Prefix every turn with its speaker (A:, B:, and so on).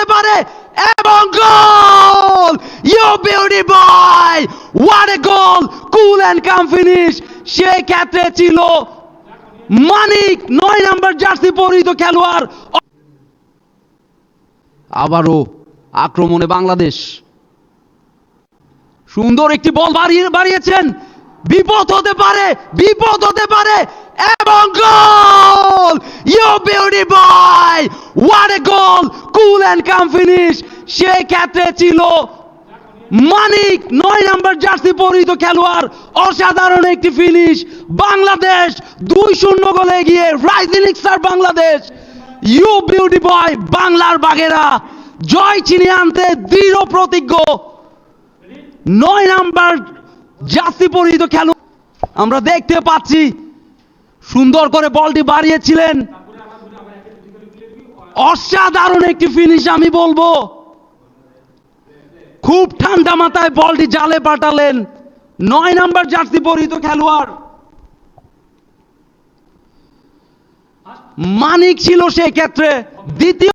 A: হতে পারে, এবং goal you beauty boy what a goal cool and calm finish সেই ক্ষেত্রে ছিল মানিক, নয় নাম্বার জার্সি পরিহিত খেলোয়াড়। আবারও আক্রমণে বাংলাদেশ। সুন্দর একটি বল বাড়িয়ে, বাড়িয়েছেন। বিপদ হতে পারে, বিপদ হতে পারে, এবং goal you beauty boy what a goal cool and calm finish. সেই ক্ষেত্রে ছিল মানিক, নয় নাম্বার জার্সি পরিহিত খেলোয়াড়, অসাধারণ একটি ফিনিশ। বাংলাদেশ দুই শূন্য গোলে এগিয়ে rising star Bangladesh. You beauty boy বাংলার বাগেরা জয় চিনিয়ে আনতে দৃঢ় প্রতিজ্ঞ। নয় নাম্বার জার্সি পরিহিত খেলোয়াড়। আমরা দেখতে পাচ্ছি, সুন্দর করে বলটি বাড়িয়েছিলেন। অসাধারণ একটি ফিনিশ আমি বলব। খুব ঠান্ডা মাথায় বলটি জালে পাঠালেন। নয় নাম্বার জার্সি পরিহিত খেলোয়াড়। মানিক ছিল সেই ক্ষেত্রে দ্বিতীয়